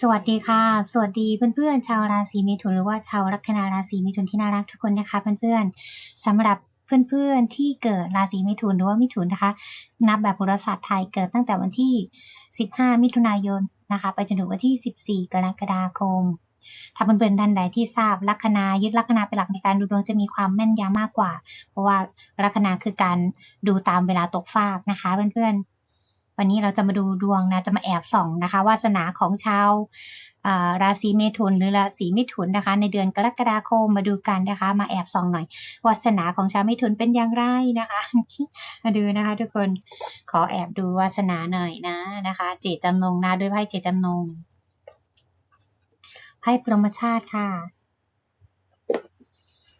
สวัสดีค่ะ สวัสดีเพื่อนๆชาวราศีมิถุนหรือว่าชาวลัคนาราศีมิถุนที่น่ารักทุกคนนะคะเพื่อนๆสำหรับเพื่อนๆที่เกิดราศีมิถุนหรือว่ามิถุนนะคะ นับแบบโหราศาสตร์ไทยเกิดตั้งแต่วันที่ 15 มิถุนายนนะคะ ไปจนถึงวันที่ 14 กรกฎาคม ถ้าเพื่อนๆท่านใดที่ทราบลัคนายึดลัคนาเป็นหลักในการดูดวงจะมีความแม่นยำมากกว่า เพราะว่าลัคนาคือการดูตามเวลาตกฟากนะคะ เพื่อนๆ วันนี้เราจะมาดูดวงนะ จะมาแอบส่องนะคะ วาสนาของชาวราศีเมถุนหรือราศีมิถุนนะคะ ในเดือนกรกฎาคมมาดูกันนะคะ มาแอบส่องหน่อย วาสนาของชาวมิถุนเป็นอย่างไรนะคะมาดูนะคะ ทุกคนขอแอบดูวาสนาหน่อยนะนะคะ เจตจำนงนะด้วยไพ่เจตจำนงไพ่พรหมชาติค่ะ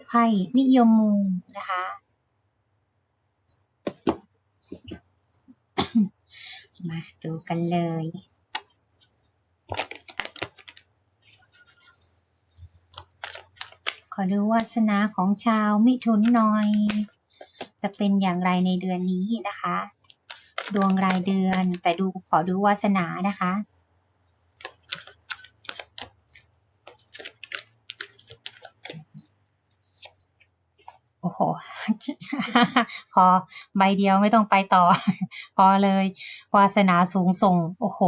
ไพ่นิยมมูนะคะ มาดูกันเลย ขอดูวาสนาของชาวมิถุนหน่อย จะเป็นอย่างไรในเดือนนี้นะคะ ดวงรายเดือนแต่ดูขอดูวาสนานะคะ โอ้โหพอใบเดียวไม่ต้องไปต่อ พอเลย วาสนาสูงส่ง โอ้โห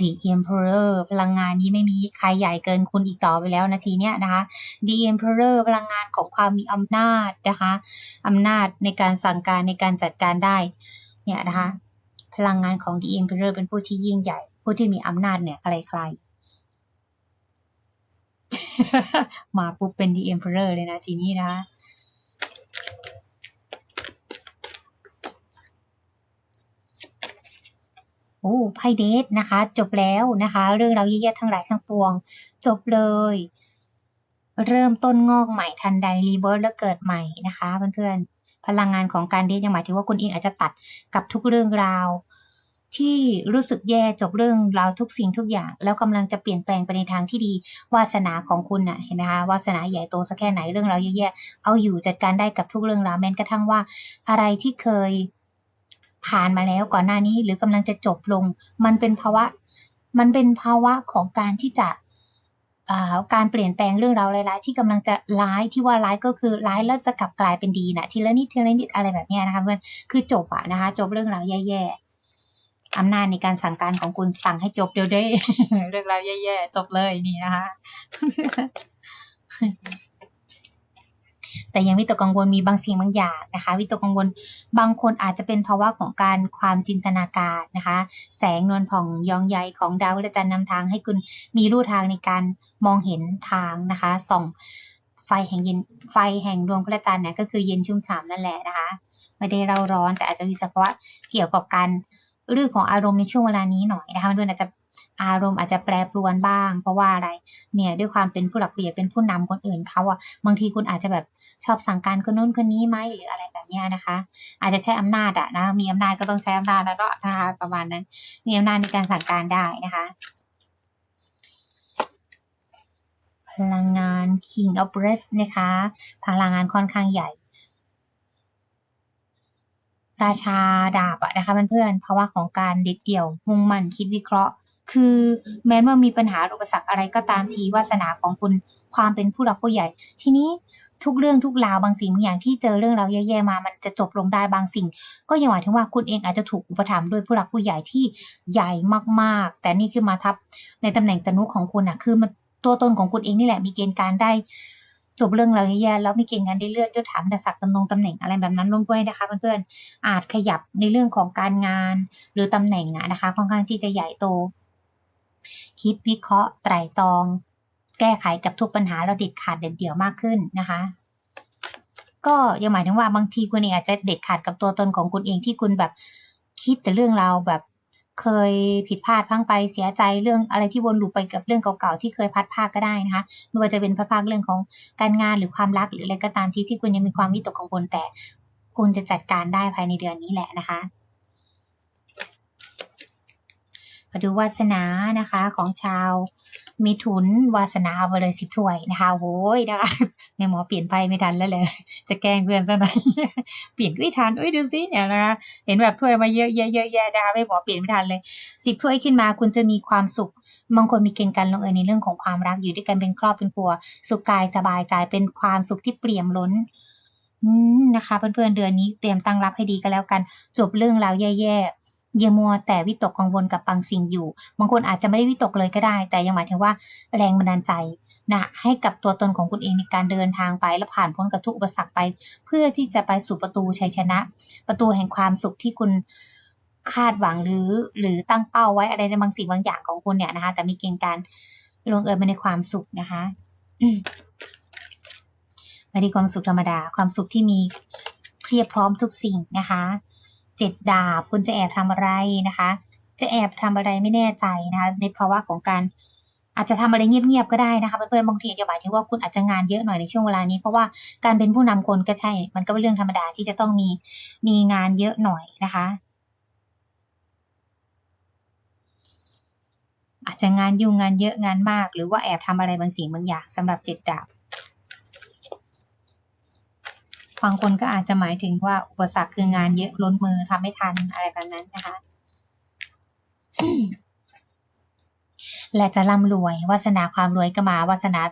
The Emperor พลังงานนี้ไม่มีใครใหญ่เกินคุณอีกต่อไปแล้วนาทีเนี้ยนะคะ The Emperor พลังงานของความมีอำนาจนะคะอำนาจในการสั่งการในการจัดการได้ เนี่ยนะคะ พลังงานของ The Emperor เป็นผู้ที่ยิ่งใหญ่ ผู้ที่มีอำนาจเนี่ยใครๆมาปุ๊บเป็น The Emperor เลยนะทีนี้นะคะ โอ้ไพ่เดทนะคะ จบแล้วนะคะ เรื่องราวแย่ๆทั้งหลายทั้งปวง จบเลย เริ่มต้นงอกใหม่ทันใดรีเบิร์แล้วเกิดใหม่นะคะเพื่อนๆพลังงานของการเดทยังหมายถึงว่าคุณเองอาจจะตัดกับทุกเรื่องราว ที่รู้สึกแย่จบเรื่องราวทุกสิ่งทุกอย่าง แล้วกำลังจะเปลี่ยนแปลงไปในทางที่ดี วาสนาของคุณน่ะเห็นไหมคะวาสนาใหญ่โตสักแค่ไหนเรื่องราวแย่ๆเอาอยู่จัดการได้กับทุกเรื่องราวแม้กระทั่งว่าอะไรที่เคย ผ่านมาแล้วก่อนหน้านี้หรือกำลังจะจบลง มันเป็นภาวะ มันเป็นภาวะของการที่จะาการเปลี่ยนแปลงเรื่องราวร้ายๆที่กำลังจะร้ายที่ว่าร้ายก็คือร้ายแล้วจะกลับกลายเป็นดีนะทีละนิดทีละนิดอะไรแบบนี้นะคะเพื่อนคือจบอะนะคะจบเรื่องราวแย่ๆอำนาจในการสั่งการของคุณสั่งให้จบเดี๋ยวได้เรื่องราวแย่ๆจบเลยนี่นะคะ แต่ยังวิตกกังวลมีบางสิ่งบางอย่างนะคะวิตกกังวลบางคนอาจจะเป็นภาวะของการความจินตนาการนะคะ แสงนวลผ่องยองใยของดาวพฤหัสจันทร์นำทางให้คุณมีรูทางในการมองเห็นทางนะคะส่องไฟแห่งเย็นไฟแห่งดวงพระจันทร์เนี่ยก็คือเย็นชุ่มฉ่ำนั่นแหละนะคะไม่ได้เร่าร้อนแต่อาจจะมีสภาวะเกี่ยวกับการเรื่องของอารมณ์ในช่วงเวลานี้หน่อยนะคะมันด้วยอาจจะ อารมณ์อาจจะแปรปรวนบ้าง เพราะว่าอะไรเนี่ยด้วยความเป็นผู้หลักผู้ใหญ่เป็นผู้นำคนอื่นเขาอะบางทีคุณอาจจะแบบชอบสั่งการคนนู้นคนนี้ไหมหรืออะไรแบบนี้นะคะ อาจจะใช้อำนาจอะนะมีอำนาจก็ต้องใช้อำนาจแล้วเนะนะคะประมาณนั้น มีอำนาจในการสั่งการได้นะคะพลังงาน King of b r e s t นะคะ พลังงานค่อนข้างใหญ่ ราชาดาบอะนะคะเพื่อนๆเพราะว่าของการเด็ดเดี่ยว มุ่งมั่นคิดวิเคราะห์ คือแม้ว่ามีปัญหาอุปสรรคอะไรก็ตามทีวาสนาของคุณความเป็นผู้หลักผู้ใหญ่ ทีนี้ทุกเรื่องทุกราวบางสิ่งบางอย่างที่เจอเรื่องราวแย่ๆมา มันจะจบลงได้บางสิ่ง ก็ยังหมายถึงว่าคุณเองอาจจะถูกอุปถัมภ์ด้วยผู้หลักผู้ใหญ่ที่ใหญ่มากๆ แต่นี่คือมาทับในตำแหน่งตนุของคุณอะคือมันตัวตนของคุณเองนี่แหละมีเกณฑ์การได้จบเรื่องราวแย่ๆแล้วมีเกณฑ์งานได้เลื่อนยศถามดศักดิ์ตำแหน่งตำแหน่งอะไรแบบนั้นลงด้วยนะคะเพื่อนๆอาจขยับในเรื่องของการงาน หรือตำแหน่งอะนะคะค่อนข้างที่จะใหญ่โต คิดวิเคราะห์ไตรตรอง แก้ไขกับทุกปัญหาเราเด็ดขาดเด็ดเดี่ยวมากขึ้นนะคะ ก็ยังหมายถึงว่าบางทีคุณเองอาจจะเด็ดขาดกับตัวตนของคุณเองที่คุณแบบคิดแต่เรื่องราวแบบเคยผิดพลาดพังไปเสียใจเรื่องอะไรที่วนลูปไปกับเรื่องเก่าๆที่เคยพัดพลาดก็ได้นะคะไม่ว่าจะเป็นพัดพาดเรื่องของการงานหรือความรักหรืออะไรก็ตามที่ที่คุณยังมีความวิตกกังวลแต่คุณจะจัดการได้ภายในเดือนนี้แหละนะคะ มาดูวาสนานะคะของชาวมิถุนวาสนาเอาไปเลยสิบถ้วยนะคะโว้ยนะคะแม่หมอเปลี่ยนไปไม่ทันแล้วแหละจะแกล้งเพื่อนซะหน่อยเปลี่ยนไม่ทันอุ้ยดูสิเนี่ยนะคะเห็นแบบถ้วยมาเยอะแยะเยอะแยะนะคะแม่หมอเปลี่ยนไม่ทันเลยสิบถ้วยขึ้นมาคุณจะมีความสุขบางคนมีเกณฑ์การลงเอยในเรื่องของความรักอยู่ด้วยกันเป็นครอบเป็นครัว สุขกายสบายใจเป็นความสุขที่เปี่ยมล้นนะคะเพื่อนๆเดือนนี้เตรียมตั้งรับให้ดีกันแล้วกัน จบเรื่องราวแย่ๆ อย่ามัวแต่วิตกกังวลกับบางสิ่งอยู่ บางคนอาจจะไม่ได้วิตกเลยก็ได้ แต่ยังหมายถึงว่าแรงบันดาลใจนะให้กับตัวตนของคุณเองในการเดินทางไปและผ่านพ้นกับทุกอุปสรรคไป เพื่อที่จะไปสู่ประตูชัยชนะ ประตูแห่งความสุขที่คุณคาดหวังหรือหรือตั้งเป้าไว้อะไรในบางสิ่งบางอย่างของคุณเนี่ยนะคะ แต่มีเกณฑ์การลงเอยมาในความสุขนะคะไม่ได้ความสุขธรรมดา ความสุขที่มีเพียบพร้อมทุกสิ่งนะคะ เจ็ดดาบ คุณจะแอบทำอะไรนะคะ จะแอบทำอะไรไม่แน่ใจนะคะในภาวะของการอาจจะทำอะไรเงียบๆก็ได้นะคะเพื่อนๆบางทีจะหมายถึงว่าคุณอาจจะงานเยอะหน่อยในช่วงเวลานี้ เพราะว่าการเป็นผู้นำคนก็ใช่ มันก็เป็นเรื่องธรรมดาที่จะต้องมีมีงานเยอะหน่อยนะคะ อาจจะงานยุ่งงานเยอะงานมาก หรือว่าแอบทำอะไรบางสิ่งบางอย่างสำหรับเจ็ดดาบ บางคนก็อาจจะหมายถึงว่าอุปสรรคคืองานเยอะล้นมือทำไม่ทันอะไรแบบนั้นนะคะ และจะร่ำรวยวาสนาความรวยก็มาวาสนา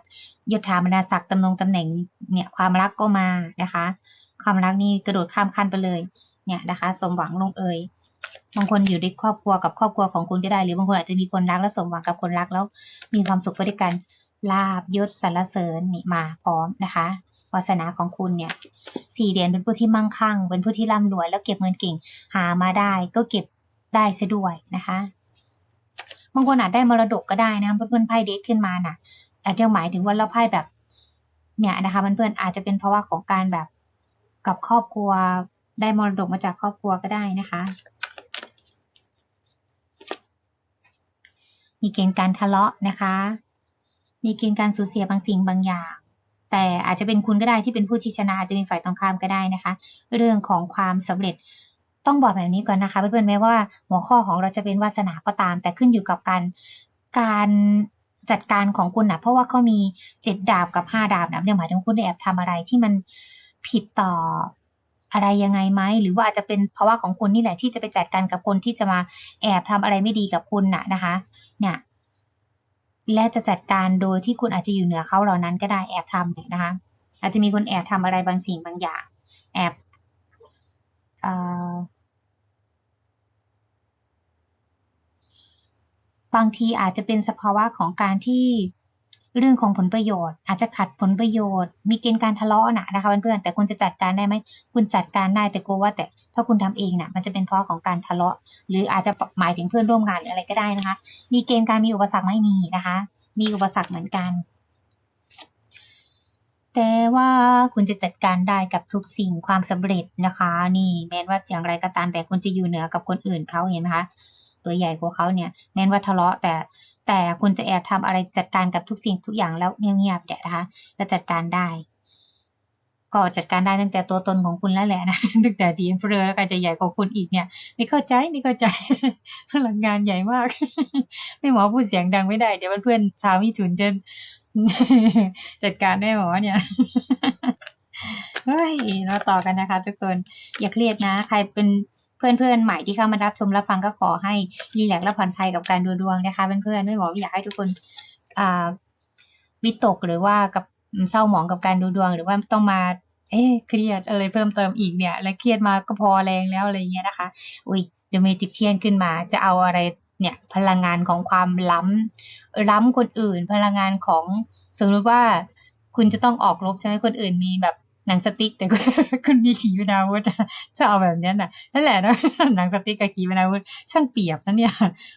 ยศถาบรรดาศักดิ์ตำแหน่งตำแหน่ง เนี่ยความรักก็มานะคะ ความรักนี่กระโดดข้ามขั้นไปเลย เนี่ยนะคะ สมหวังลงเอยบางคนอยู่ในครอบครัวกับครอบครัวของคุณก็ได้ หรือบางคนอาจจะมีคนรักแล้วสมหวังกับคนรักแล้วมีความสุขไปด้วยกันลาบยศสรรเสริญนี่มาพร้อมนะคะ วาสนาของคุณเนี่ยสี่เหรียญเป็นผู้ที่มั่งคั่ง เป็นผู้ที่ร่ำรวย แล้วเก็บเงินเก่ง หามาได้ก็เก็บได้ซะด้วยนะคะบางคนอาจได้มรดกก็ได้นะเพื่อนๆไพ่เด็กขึ้นมาน่ะอาจจะหมายถึงว่าเราไพ่แบบ เนี่ยนะคะเพื่อนๆอาจจะเป็นเพราะว่าของการแบบกับครอบครัวได้มรดกมาจากครอบครัวก็ได้นะคะ มีเกณฑ์การทะเลาะนะคะ มีเกณฑ์การสูญเสียบางสิ่งบางอย่าง แต่อาจจะเป็นคุณก็ได้ที่เป็นผู้ที่ชนะอาจจะเป็นฝ่ายตรงข้ามก็ได้นะคะ เรื่องของความสำเร็จต้องบอกแบบนี้ก่อนนะคะเพื่อนๆแม้ว่าหัวข้อของเราจะเป็นวาสนาก็ตาม แต่ขึ้นอยู่กับการการจัดการของคุณนะเพราะว่าเขามีเจ็ดดาบกับห้าดาบนะเนี่ยหมายถึงคุณได้แอบทำอะไรที่มันผิดต่ออะไรยังไงไหมหรือว่าอาจจะเป็นภาวะของคุณนี่แหละที่จะไปจัดการกับคนที่จะมาแอบทำอะไรไม่ดีกับคุณนะนะคะ เนี่ย และจะจัดการโดยที่คุณอาจจะอยู่เหนือเขาเหล่านั้นก็ได้แอบทำเนี่ยนะคะ อาจจะมีคนแอบทำอะไรบางสิ่งบางอย่าง แอบอบางทีอาจจะเป็นสภาวะของการที่ เรื่องของผลประโยชน์ อาจจะขัดผลประโยชน์ มีเกณฑ์การทะเลาะนะนะคะเพื่อนๆแต่คุณจะจัดการได้ไหมคุณจัดการได้แต่กลัวว่าแต่ถ้าคุณทำเองนะมันจะเป็นเพราะของการทะเลาะ หรืออาจจะหมายถึงเพื่อนร่วมงานหรืออะไรก็ได้นะคะ มีเกณฑ์การมีอุปสรรคไม่มีนะคะ มีอุปสรรคเหมือนกัน แต่ว่าคุณจะจัดการได้กับทุกสิ่งความสำเร็จนะคะ นี่แม้ว่าอย่างไรก็ตามแต่คุณจะอยู่เหนือกับคนอื่นเขาเห็นไหมคะ ตัวใหญ่กว่าเขาเนี่ยแม้ว่าทะเลาะแต่แต่คุณจะแอบทำอะไรจัดการกับทุกสิ่งทุกอย่างแล้วเงียบๆเดี๋ยวนะคะแล้วจัดการได้ ก็จัดการได้ตั้งแต่ตัวตนของคุณแล้วแหละนะตั้งแต่ดีเฟอร์แล้วก็จะใหญ่กว่าคุณอีกเนี่ย ไม่เข้าใจไม่เข้าใจพลังงานใหญ่มาก ไม่หมอพูดเสียงดังไม่ได้เดี๋ยวเพื่อนๆชาวมิถุนจะจัดการได้หมอเนี่ยเฮ้ยมาต่อกันนะคะ ทุกคน อย่าเครียดนะ ใครเป็น เพื่อนๆใหม่ที่เข้ามารับชมรับฟังก็ขอให้รีแลกซ์และผ่อนคลายกับการดูดวงนะคะเพื่อนๆไม่บอกว่าอยากให้ทุกคนอ่าวิตกหรือว่ากับเศร้าหมองกับการดูดวง หรือว่าต้องมา เอ๊ะเครียดอะไรเพิ่มเติมอีกเนี่ย และเครียดมาก็พอแรงแล้วอะไรเงี้ยนะคะ อุ้ยเดอะเมจิกเชียนขึ้นมาจะเอาอะไรเนี่ยพลังงานของความล้ำล้ำคนอื่น พลังงานของสมมติว่าคุณจะต้องออกรบใช่ไหมคนอื่นมีแบบ หนังสติ๊กแต่คุณมีขีปนาวุธจะเอาแบบนี้น่ะนั่นแหละนะหนังสติ๊กกับขีปนาวุธช่างเปรียบนะเนี่ย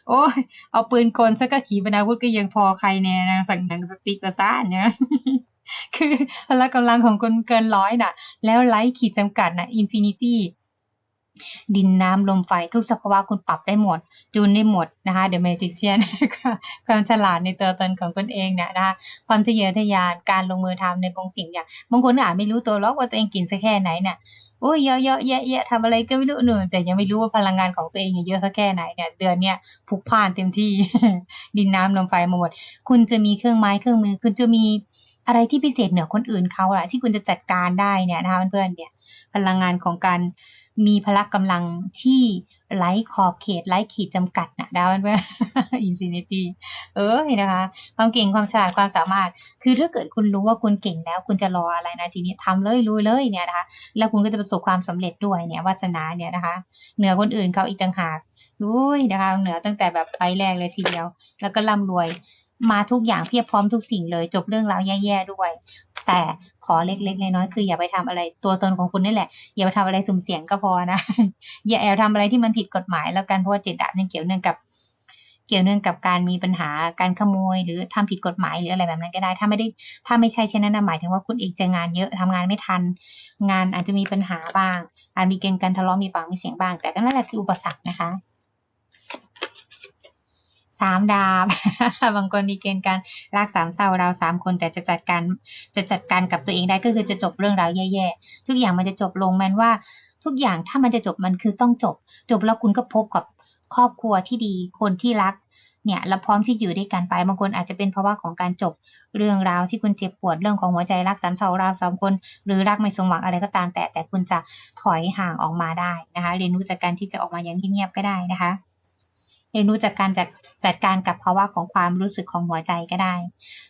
โอ้ยเอาปืนกลซะก็ขีปนาวุธก็ยังพอใครแน่นะสั่งหนังสติ๊กละซ่านเนี่ยคือพละกำลังของคนเกินร้อยน่ะ แล้วไลท์ขีดจำกัดน่ะอินฟินิตี้ ดินน้ำลมไฟทุกสภาวะคุณปรับได้หมด จูนได้หมดนะคะเดอะเมจิกเชียนความฉลาดในตัวตนของตนเองเนี่ยนะคะความทะเยอทะยานการลงมือทำในบางสิ่งอย่างบางคนอาจไม่รู้ตัวหรอกว่าตัวเองกินสักแค่ไหนเนี่ยโอ้ยเยอะเยอะแยะแยะทำอะไรก็ไม่รู้หนูแต่ยังไม่รู้ว่าพลังงานของตัวเองเยอะสักแค่ไหนเนี่ยเดือนเนี้ยผุกพ่านเต็มที่ ดินน้ำลมไฟมาหมด คุณจะมีเครื่องไม้เครื่องมือ คุณจะมีอะไรที่พิเศษเหนือคนอื่นเขาล่ะที่คุณจะจัดการได้เนี่ยนะคะเพื่อนๆเนี่ย พลังงานของการ มีพละกำลังที่ไร้ขอบเขตไร้ขีดจำกัดนะดาวเพื่อนๆอินฟินิตี้เออนะคะความเก่งความฉลาดความสามารถ คือถ้าเกิดคุณรู้ว่าคุณเก่งแล้วคุณจะรออะไรนะทีนี้ทำเลยลุยเลยเนี่ยนะคะแล้วคุณก็จะประสบความสำเร็จด้วยเนี่ยวาสนาเนี่ยนะคะ เหนือคนอื่นเขาอีกต่างหากอุ้ยนะคะ เหนือตั้งแต่แบบไปแรกเลยทีเดียว แล้วก็ร่ำรวย มาทุกอย่างเพียบพร้อมทุกสิ่งเลย จบเรื่องราวแย่ๆด้วย แต่ขอเล็กๆน้อยๆคืออย่าไปทำอะไรตัวตนของคุณนี่แหละ อย่าไปทำอะไรสุ่มเสี่ยงก็พอนะ อย่าแอบทำอะไรที่มันผิดกฎหมายแล้วกันเพราะว่าเจ็ดดาบเนี่ยเกี่ยวเนื่องกับเกี่ยวเนื่องกับการมีปัญหาการขโมย หรือทำผิดกฎหมายหรืออะไรแบบนั้นก็ได้ ถ้าไม่ได้ถ้าไม่ใช่เช่นนั้นหมายถึงว่าคุณเองจะงานเยอะทำงานไม่ทัน งานอาจจะมีปัญหาบ้างอาจมีเกณฑ์การทะเลาะมีปากมีเสียงบ้าง แต่ก็นั่นแหละคืออุปสรรคนะคะ สามดาบบางคนมีเกณฑ์การรักสามเศร้าเราสามคนแต่จะจัดการจะจัดการกับตัวเองได้ก็คือจะจบเรื่องราวแย่ๆทุกอย่างมันจะจบลงแมันว่าทุกอย่างถ้ามันจะจบมันคือต้องจบ จบแล้วคุณก็พบกับครอบครัวที่ดีคนที่รักเนี่ยแล้วพร้อมที่อยู่ด้วยกันไปบางคนอาจจะเป็นเพราะว่าของการจบเรื่องราวที่คุณเจ็บปวดเรื่องของหัวใจรักสามเศร้าราสามคน หรือรักไม่สมหวังอะไรก็ตามแต่แต่คุณจะถอยห่างออกมาได้นะคะ เรียนรู้จากการที่จะออกมาอย่างเงียบๆก็ได้นะคะ เรียนรู้จากการจัดจัดการกับภาวะของความรู้สึกของหัวใจก็ได้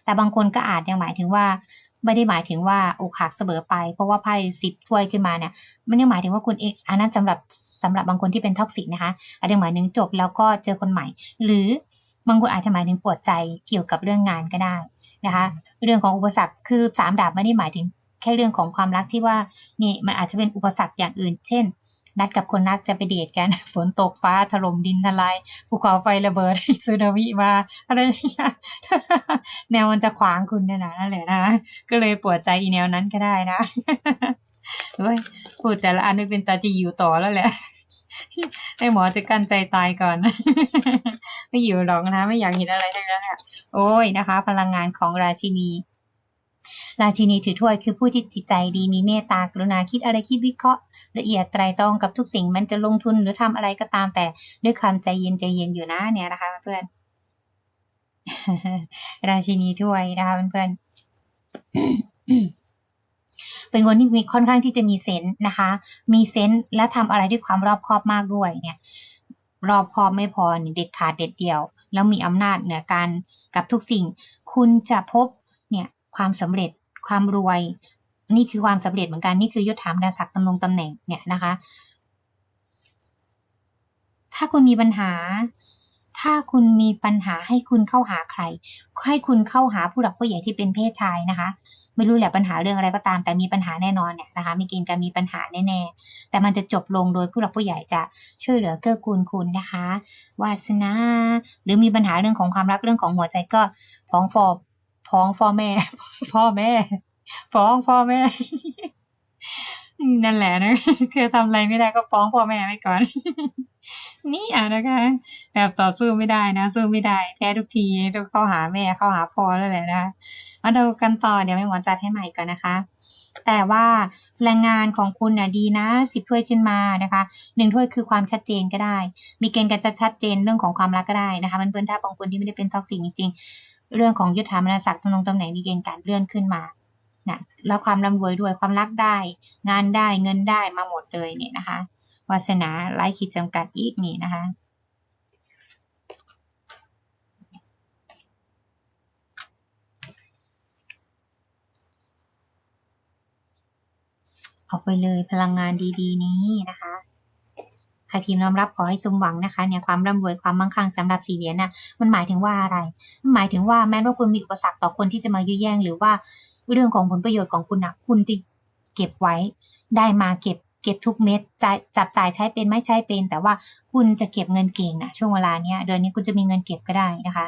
แต่บางคนก็อาจยังหมายถึงว่า ไม่ได้หมายถึงว่าอกหักเสมอไป เพราะว่าไพ่สิบถ้วยขึ้นมาเนี่ยไม่ได้หมายถึงว่าคุณเองอันนั้นสำหรับสำหรับบางคนที่เป็นท็อกซิกนะคะอาจจะหมายถึงจบแล้วก็เจอคนใหม่ หรือบางคนอาจจะหมายถึงปวดใจเกี่ยวกับเรื่องงานก็ได้นะคะ เรื่องของอุปสรรคคือสามดาบไม่ได้หมายถึงแค่เรื่องของความรักที่ว่านี่มันอาจจะเป็นอุปสรรคอย่างอื่น เช่น นัดกับคนรักจะไปเดทกัน ฝนตกฟ้าถล่มดินทลายภูเขาไฟระเบิดสึนามิมาอะไรอย่างเงี้ยแนวมันจะขวางคุณเนี่ยนะนั่นแหละนะก็เลยปวดใจอีแนวนั้นก็ได้นะเฮ้ยพูดแต่ละอันไม่เป็นตาจีอยู่ต่อแล้วแหละให้หมอจะกั้นใจตายก่อน ไม่อยู่หรอกนะ ไม่อยากเห็นอะไรทั้งนั้นอะ โอ้ยนะคะ พลังงานของราชินี ราชินีถือถ้วยคือผู้ที่จิตใจดีมีเมตตากรุณาคิดอะไรคิดวิเคราะห์ ละเอียดไตรตรองกับทุกสิ่งมันจะลงทุนหรือทำอะไรก็ตามแต่ด้วยความใจเย็นใจเย็นอยู่นะเนี่ยนะคะเพื่อนราชินีถ้วยนะคะเพื่อนเป็นคนที่มีค่อนข้างที่จะมีเซนส์นะคะ มีเซนส์และทำอะไรด้วยความรอบคอบมากด้วยเนี่ย รอบคอบไม่พอเด็ดขาดเด็ดเดี่ยว แล้วมีอำนาจเหนือการกับทุกสิ่ง คุณจะพบ ความสำเร็จความรวย นี่คือความสำเร็จเหมือนกันนี่คือยศถามดาศักดิ์ตำแหน่งตำแหน่งเนี่ยนะคะ ถ้าคุณมีปัญหา ถ้าคุณมีปัญหาให้คุณเข้าหาใคร ให้คุณเข้าหาผู้หลักผู้ใหญ่ที่เป็นเพศชายนะคะ ไม่รู้แหละปัญหาเรื่องอะไรก็ตาม แต่มีปัญหาแน่นอนเนี่ยนะคะมีเกณฑ์การมีปัญหาแน่ๆแต่มันจะจบลงโดยผู้หลักผู้ใหญ่จะช่วยเหลือเกื้อกูลคุณนะคะวาสนาหรือมีปัญหาเรื่องของความรักเรื่องของหัวใจก็พองฟอ พ้องพ่อแม่ พ่อแม่ ฟ้องพ่อแม่ นั่นแหละนะคือทำอะไรไม่ได้ก็ฟ้องพ่อแม่ไว้ก่อน นี่อะนะคะ แบบต่อสู้ไม่ได้นะสู้ไม่ได้แพ้ทุกทีต้องเข้าหาแม่เข้าหาพ่อแล้วแหละนะคะมาดูกันต่อเดี๋ยวแม่หมอจัดให้ใหม่ก่อนนะคะแต่ว่าแรงงานของคุณน่ะดีนะสิบถ้วยขึ้นมานะคะหนึ่งถ้วยคือความชัดเจนก็ได้ มีเกณฑ์การจะชัดเจนเรื่องของความรักก็ได้นะคะมันเพื่อนถ้าบางคนที่ไม่ได้เป็นท็อกซิกจริง เรื่องของยุทธามนศักดิ์ตำแหน่งตำแหน่งมีเกณฑ์การเลื่อนขึ้นมานะแล้วความร่ำรวยด้วยความรักได้ งานได้เงินได้มาหมดเลยเนี่ยนะคะวาสนาไร้ขีดจำกัดอีกนี่นะคะออกไปเลยพลังงานดี ๆ นี้นะคะ ครพิมพ์น้อมรับขอให้สมหวังนะคะเนี่ยความร่ำรวยความมั่งคั่งสำหรับสี่เหรียญน่ะมันหมายถึงว่าอะไรมันหมายถึงว่าแม้ว่าคุณมีอุปสรรคต่อคนที่จะมายื้อแย่งหรือว่าเรื่องของผลประโยชน์ของคุณนะคุณจะเก็บไว้ได้มาเก็บเก็บทุกเม็ดจ,จับจ่ายใช้เป็นไม่ใช้เป็น แต่ว่าคุณจะเก็บเงินเก่งนะช่วงเวลาเนี้ยเดือนนี้คุณจะมีเงินเก็บก็ได้นะคะ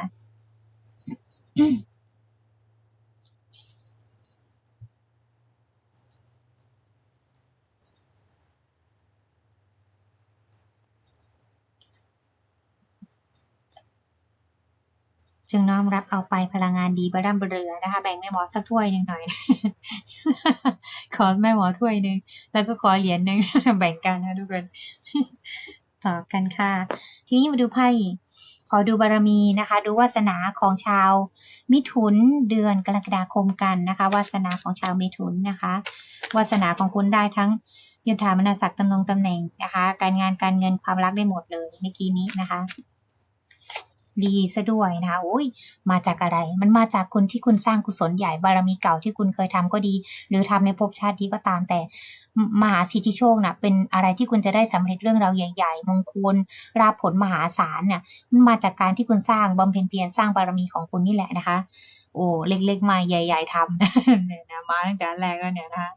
จึงน้อมรับเอาไปพลังงานดีบร่ำเรือนะคะ แบ่งแม่หมอสักถ้วยหนึ่งหน่อย ขอแม่หมอถ้วยหนึ่งแล้วก็ขอเหรียญหนึ่งแบ่งกันนะทุกคนต่อกันค่ะ ทีนี้มาดูไพ่ขอดูบารมีนะคะ ดูวาสนาของชาวมิถุนเดือนกรกฎาคมกันนะคะ วาสนาของชาวมิถุนนะคะ วาสนาของคุณได้ทั้งยศถามนาศักดิ์ตำแหน่งตำแหน่งนะคะ การงานการเงินความรักได้หมดเลยเมื่อกี้นี้นะคะ ดีซะด้วยนะคะโอ้ยมาจากอะไร มันมาจากคุณที่คุณสร้างกุศลใหญ่บารมีเก่าที่คุณเคยทำก็ดี หรือทำในภพชาติที่ก็ตามแต่มหาสิทธิโชคน่ะเป็นอะไรที่คุณจะได้สำเร็จเรื่องราวใหญ่ๆมงคลราผลมหาศาลเนี่ยมันมาจากการที่คุณสร้างบำเพ็ญเพียรสร้างบารมีของคุณนี่แหละนะคะ โอ้เล็กๆมาใหญ่ ๆทำเนี่ยนะมาตั้งแต่แรกแล้วเนี่ยนะคะ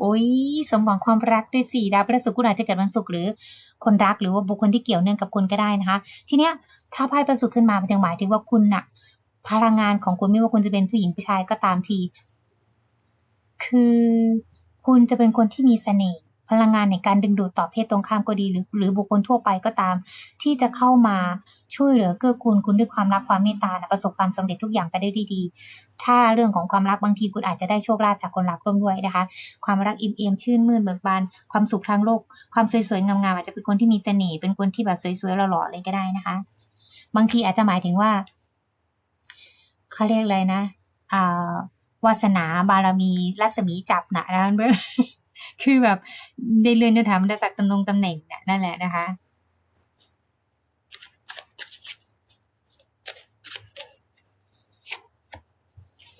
โอ้ยสมหวังความรักด้วยสี่ดาวพระศุกร์คุณอาจจะเกิดวันศุกร์หรือ คนรักหรือว่าบุคคลที่เกี่ยวเนื่องกับคุณก็ได้นะคะ ทีเนี้ยถ้าไพ่ประสุกขึ้นมามันจะหมายถึงว่าคุณน่ะ พลังงานของคุณไม่ว่าคุณจะเป็นผู้หญิงผู้ชายก็ตามที คือคุณจะเป็นคนที่มีเสน่ห์ พลังงานในการดึงดูดต่อเพศตรงข้ามก็ดีหรือหรือบุคคลทั่วไปก็ตาม ที่จะเข้ามาช่วยเหลือเกื้อกูลคุณด้วยความรักความเมตตานะประสบความสำเร็จทุกอย่างไปได้ด้วยดีถ้าเรื่องของความรักบางทีคุณอาจจะได้โชคลาภจากคนรักร่วมด้วยนะคะ ความรักอิ่มเอมชื่นมื่นเบิกบานความสุขทางโลก ความสวยๆงามๆอาจจะเป็นคนที่มีเสน่ห์เป็นคนที่แบบสวยๆหล่อๆเลยก็ได้นะคะ บางทีอาจจะหมายถึงว่าเขาเรียกอะไรนะอ่าวาสนาบารมีรัศมีจับนะนะเพื่อน คือแบบได้เลื่อนได้ทำได้สักตำแหน่งตำแหน่งน่ะนั่นแหละนะคะ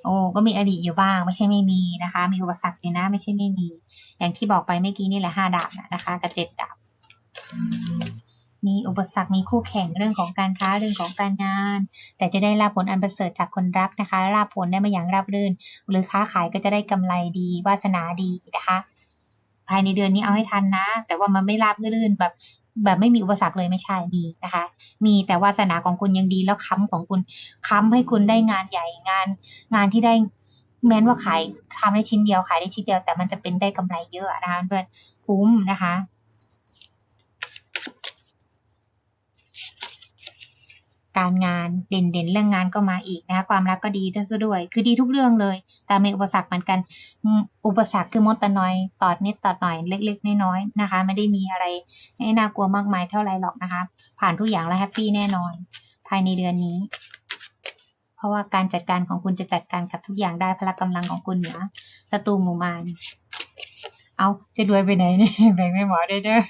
โอ้ก็มีอดีตอยู่บ้าง ไม่ใช่ไม่มีนะคะ มีอุปสรรคอยู่นะ ไม่ใช่ไม่มี อย่างที่บอกไปเมื่อกี้นี่แหละห้าดาบนะคะกับเจ็ดดาบมีอุปสรรคมีคู่แข่งเรื่องของการค้าเรื่องของการงาน แต่จะได้รับผลอันประเสริฐจากคนรักนะคะรับผลได้มาอย่างราบรื่น หรือค้าขายก็จะได้กำไรดีวาสนาดีนะคะ ภายในเดือนนี้เอาให้ทันนะ แต่ว่ามันไม่ราบรื่นแบบแบบไม่มีอุปสรรคเลยไม่ใช่มีนะคะ มีแต่วาสนาของคุณยังดีแล้วค้ำของคุณค้ำให้คุณได้งานใหญ่งาน งานที่ได้แม้นว่าขายทำได้ชิ้นเดียวขายได้ชิ้นเดียวแต่มันจะเป็นได้กำไรเยอะนะคะเพื่อนคุ้มนะคะ การงานเด่นเด่นๆเรื่องงานก็มาอีกนะคะความรักก็ดีด้วย คือดีทุกเรื่องเลย แต่มีอุปสรรคเหมือนกัน อุปสรรคคือมดตะนอยตอดนิดตอดหน่อยเล็ก ๆ น้อยๆนะคะ ไม่ได้มีอะไรให้น่ากลัวมากมายเท่าไรหรอกนะคะ ผ่านทุกอย่างแล้วแฮปปี้แน่นอน ภายในเดือนนี้ เพราะว่าการจัดการของคุณจะจัดการกับทุกอย่างได้พละกำลังของคุณเหนือศัตรูหมู่มาร เอาจะรวยไปไหนเนี่ยแบ่งไม่หมอได้เด้อ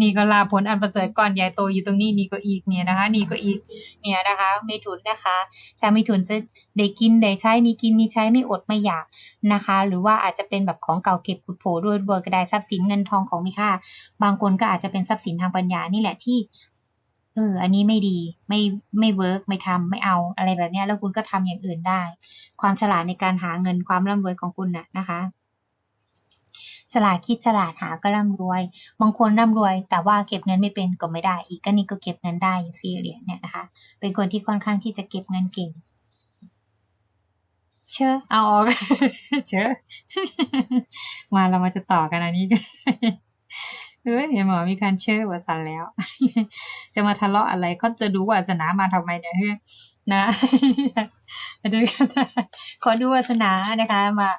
นี่ก็ลาผลอันประเสริฐก้อนใหญ่โตอยู่ตรงนี้นี่ก็อีกเนี่ยนะคะ นี่ก็อีกเนี่ยนะคะเมถุนนะคะชาวเมถุนจะได้กินได้ใช้มีกินมีใช้ไม่อดไม่อยากนะคะ หรือว่าอาจจะเป็นแบบของเก่าเก็บขุดโผล่ด้วยรวยก็ได้ทรัพย์สินเงินทองของมีค่า บางคนก็อาจจะเป็นทรัพย์สินทางปัญญานี่แหละที่เออ อันนี้ไม่ดี ไม่ไม่เวิร์กไม่ทำไม่เอาอะไรแบบเนี้ย แล้วคุณก็ทำอย่างอื่นได้ ความฉลาดในการหาเงินความร่ำรวยของคุณน่ะนะคะ ฉลาดคิดฉลาดหาก็ร่ำรวย บางคนร่ำรวย แต่ว่าเก็บเงินไม่เป็นก็ไม่ได้ อีกก็นี่ก็เก็บเงินได้อย่างสี่เรียญเนี่ยนะคะ เป็นคนที่ค่อนข้างที่จะเก็บเงินเก่ง เชื่อเอาออกเชื่อมาเรามาจะต่อกันอันนี้กันเฮ้ยหมอมีการเชื่อว่าสันแล้ว จะมาทะเลาะอะไรเขาจะดูวาสนามาทำไมเนี่ยเฮ้ยนะดูกันนะขอดูวาสนานะคะ มา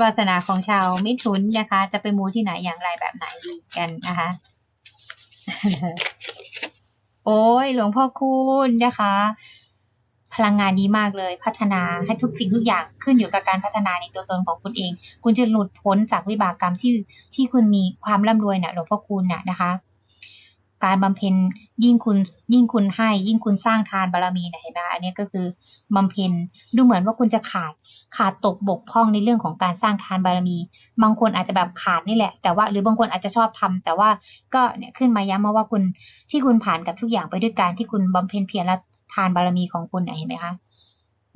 วาสนาของชาวมิถุนนะคะ จะไปมูที่ไหนอย่างไรแบบไหนดีกันนะคะ โอ้ยหลวงพ่อคุณนะคะ พลังงานดีมากเลย พัฒนาให้ทุกสิ่งทุกอย่างขึ้นอยู่กับการพัฒนาในตัวตนของคุณเอง คุณจะหลุดพ้นจากวิบากกรรมที่ที่คุณมีความร่ำรวยน่ะหลวงพ่อคุณน่ะนะคะ การบำเพ็ญยิ่งคุณยิ่งคุณให้ ยิ่งคุณสร้างทานบารมีนะเห็นไหมอันนี้ก็คือบำเพ็ญดูเหมือนว่าคุณจะขาดขาดตกบกพร่องในเรื่องของการสร้างทานบารมี บางคนอาจจะแบบขาดนี่แหละ แต่ว่าหรือบางคนอาจจะชอบทำแต่ว่าก็เนี่ยขึ้นมาย้ำมาว่าคุณที่คุณผ่านกับทุกอย่างไปด้วยการที่คุณบำเพ็ญเพียรและทานบารมีของคุณเห็นไหมคะ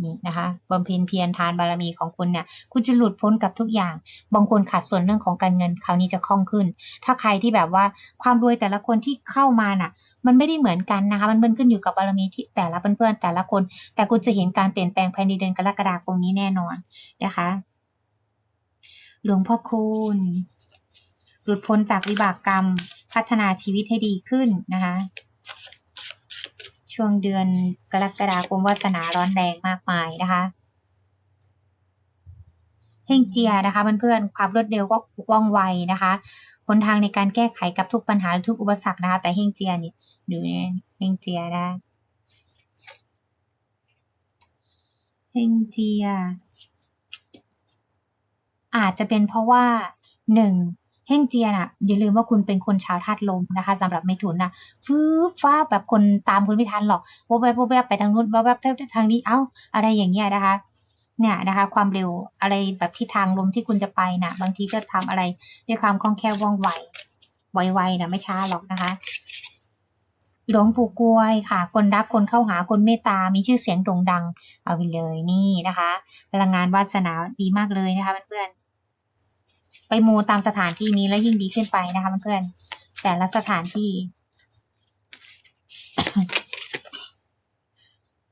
นี่นะคะบำเพ็ญเพียรทานบารมีของคุณเนี่ย คุณจะหลุดพ้นกับทุกอย่าง บางคนขาดส่วนเรื่องของการเงินคราวนี้จะคล่องขึ้น ถ้าใครที่แบบว่าความรวยแต่ละคนที่เข้ามาน่ะ มันไม่ได้เหมือนกันนะคะ มันเป็นขึ้นอยู่กับบารมีที่แต่ละเพื่อนๆแต่ละคน แต่คุณจะเห็นการเปลี่ยนแปลงภายในเดือนกรกฎาคมนี้แน่นอนนะคะ หลวงพ่อคุณหลุดพ้นจากวิบากกรรม พัฒนาชีวิตให้ดีขึ้นนะคะ ช่วงเดือนกรกฎาคมวาสนาร้อนแรงมากมายนะคะเฮงเจียนะคะเพื่อนๆความรวดเร็วก็ว่องไวนะคะหนทางในการแก้ไขกับทุกปัญหาทุกอุปสรรคนะคะแต่เฮงเจียนี่ดูเนี่ยเฮงเจียนะเฮงเจีย อาจจะเป็นเพราะว่าหนึ่ง เฮงเจียน่ะอย่าลืมว่าคุณเป็นคนชาวธาตุลมนะคะสำหรับเมถุนนะฟื้ฟ้าแบบคนตามคุณไม่ทันหรอกโบแบบโบแบบไปทางนู้นโบแบบทางนี้เอ้าอะไรอย่างเงี้ยนะคะเนี่ยนะคะ ความเร็วอะไรแบบที่ทางลมที่คุณจะไปนะบางทีก็ทำอะไรด้วยความคล่องแคล่วว่องไวไวๆนะไม่ช้าหรอกนะคะ หลวงปู่กวยค่ะ คนรักคนเข้าหาคนเมตตา มีชื่อเสียงโด่งดัง เอาไปเลยนี่นะคะพลังงานวาสนาดีมากเลยนะคะเพื่อนๆ ไปมูตามสถานที่นี้แล้วยิ่งดีขึ้นไปนะคะเพื่อนๆแต่ละสถานที่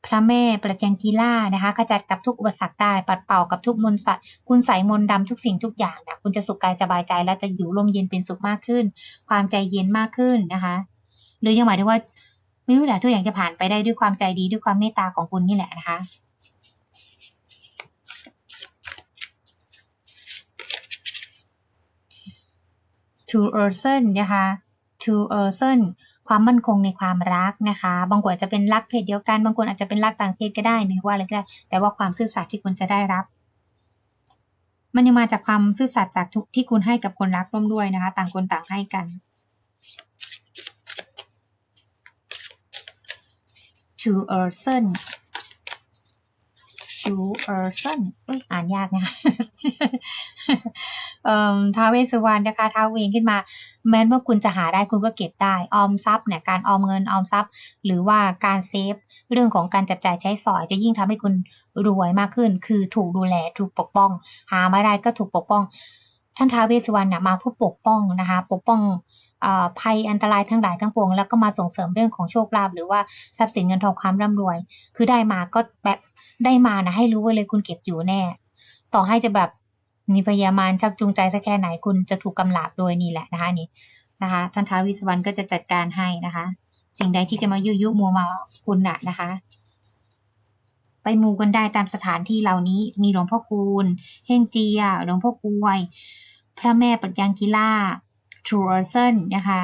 พระแม่ประจังกีล่านะคะ ขจัดกับทุกอุปสรรคได้ปัดเป่ากับทุกมนต์สัตว์คุณใส่มนต์ดำทุกสิ่งทุกอย่างนะคุณจะสุขกายสบายใจ และจะอยู่ร่มเย็นเป็นสุขมากขึ้น ความใจเย็นมากขึ้นนะคะ หรือยังหมายถึงว่าไม่รู้แหละทุกอย่างจะผ่านไปได้ด้วยความใจดีด้วยความเมตตาของคุณนี่แหละนะคะ to e r s o n นะคะ to e r s o n ความมั่นคงในความรักนะคะ บางคนอาจจะเป็นรักเพศเดียวกัน บางคนอาจจะเป็นรักต่างเพศก็ได้หรือว่าอะไรก็ได้ แต่ว่าความซื่อสัตย์ที่คุณจะได้รับ มันยังมาจากความซื่อสัตย์จากทุกที่คุณให้กับคนรักร่วมด้วยนะคะ ต่างคนต่างให้กัน to e r s o n person เอ้ยอ่านยากนะเอ่อท้าวเวสวรรณนะคะท้าวเวงขึ้นมา แม้ว่าคุณจะหาได้คุณก็เก็บได้ออมทรัพย์เนี่ยการออมเงินออมทรัพย์ หรือว่าการเซฟเรื่องของการจับจ่ายใช้สอย จะยิ่งทำให้คุณรวยมากขึ้น คือถูกดูแลถูกปกป้อง หามาได้ก็ถูกปกป้องท่านท้าวเวสวรรณน่ะมาเพื่อปกป้องนะคะ ปกป้อง ภัยอันตรายทั้งหลายทั้งปวง แล้วก็มาส่งเสริมเรื่องของโชคลาภหรือว่าทรัพย์สินเงินทองความร่ำรวย คือได้มาก็แบบได้มานะให้รู้ไว้เลยคุณเก็บอยู่แน่ ต่อให้จะแบบมีพยามารชักจูงใจสักแค่ไหนคุณจะถูกกำลาบโดยนี่แหละนะคะนี่นะคะท่านท้าววิสวรรณก็จะจัดการให้นะคะ สิ่งใดที่จะมายุยุมัวมาคุณน่ะนะคะไปมูกันได้ตามสถานที่เหล่านี้ มีหลวงพ่อคูณ เฮงเจีย หลวงพ่อกวย พระแม่ปัญญางกีฬา ทรูเออร์เซนนะคะ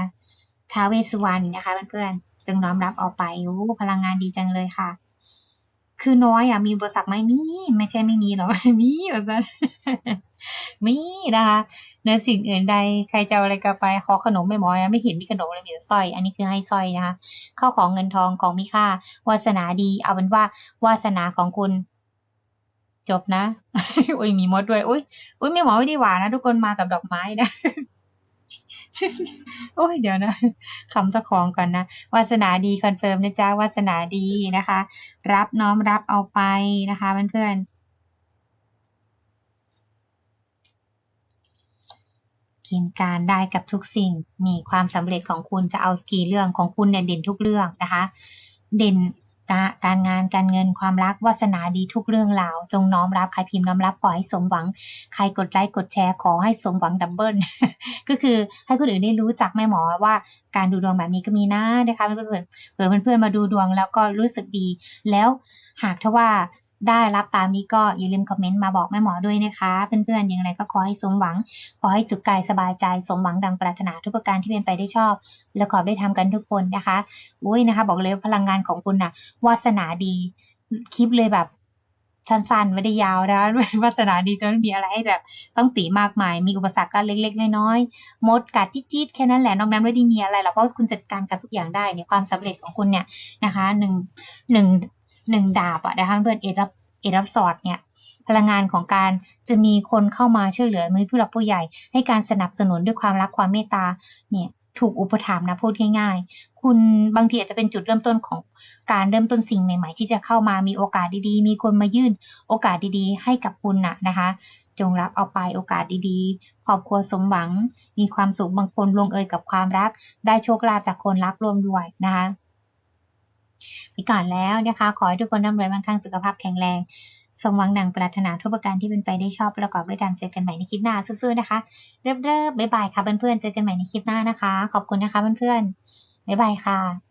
ท้าเวสุวรรณนะคะเพื่อนๆจึงน้อมรับเอาไปโอ้พลังงานดีจังเลยค่ะ คือน้อยอะมีอุปสรรคไหมมีไม่ใช่ไม่มีหรอกมีแบบนั้นมีนะคะเนื้อสิ่งอื่นใดใครจะเอาอะไรกลับไปขอขนมไม่หมอนะไม่เห็นมีขนมเลยมีแต่สร้อย อันนี้คือให้สร้อยนะคะเข้าของเงินทองของมีค่าวาสนาดี เอาเป็นว่าวาสนาของคุณ จบนะโอ้ยมีมดด้วยโอ้ยโอ้ยไม่หมอไม่ดีหวานะทุกคนมากับดอกไม้นะ โอ้ยเดี๋ยวนะคำตะคองก่อนนะวาสนาดีคอนเฟิร์มนะจ๊ะวาสนาดีนะคะ รับน้อมรับเอาไปนะคะเพื่อนๆกินการได้กับทุกสิ่งนี่ความสำเร็จของคุณจะเอากี่เรื่องของคุณเนี่ยเด่นทุกเรื่องนะคะ เด่น การงานการเงินความรักวาสนาดีทุกเรื่องราว จงน้อมรับใครพิมพ์น้อมรับขอให้สมหวัง ใครกดไลค์กดแชร์ขอให้สมหวังดับเบิลก็คือให้คนอื่นได้รู้จักแม่หมอว่าการดูดวงแบบนี้ก็มีนะนะคะเพื่อนเผื่อเพื่อนๆมาดูดวงแล้วก็รู้สึกดี แล้วหากถ้าว่า ได้รับตามนี้ก็อย่าลืมคอมเมนต์มาบอกแม่หมอด้วยนะคะ เพื่อนๆอย่างไรก็ขอให้สมหวัง ขอให้สุขกายสบายใจ สมหวังดังปรารถนาทุกประการที่เป็นไปได้ชอบ และขอได้ทำกันทุกคนนะคะอุ้ยนะคะ บอกเลยพลังงานของคุณนะ่ะวาสนาดีคลิปเลยแบบสั้นๆไม่ได้ยาวนะวาสนาดีจนไม่มีอะไรให้แบบ ต้องตีมากมาย มีอุปสรรคก็เล็กๆน้อยๆมดกัดจี๊ดๆแค่นั้นแหละนอกนั้นไม่ได้มีอะไรหรอกเพราะคุณจัดการกับทุกอย่างได้เนี่ยความสำเร็จของคุณเนี่ยนะคะหนึ่งหนึ่ง หนึ่งดาบอะนะคะเพื่อนเอรับเอรับสอดเนี่ยพลังงานของการจะมีคนเข้ามาช่วยเหลือมีผู้หลักผู้ใหญ่ ให้การสนับสนุนด้วยความรักความเมตตาเนี่ยถูกอุปถัมภ์นะพูดง่ายๆ คุณบางทีอาจจะเป็นจุดเริ่มต้นของการเริ่มต้นสิ่งใหม่ ๆ ที่จะเข้ามามีโอกาสดีๆ มีคนมายื่นโอกาสดีๆ ให้กับคุณนะนะคะ จงรับเอาไปโอกาสดีๆครอบครัวสมหวัง มีความสุขบางคนลงเอยกับความรัก ได้โชคลาภจากคนรักร่วมด้วยนะคะ ไปก่อนแล้วนะคะ ขอให้ทุกคนร่ำรวยมั่งคั่งสุขภาพแข็งแรงสมหวังดังปรารถนาทุกประการที่เป็นไปได้ชอบประกอบด้วยการเจอกันใหม่ในคลิปหน้าสู้ๆนะคะ เริ่มๆบ๊ายบายค่ะเพื่อนๆเจอกันใหม่ในคลิปหน้านะคะ ขอบคุณนะคะเพื่อนๆบ๊ายบายค่ะ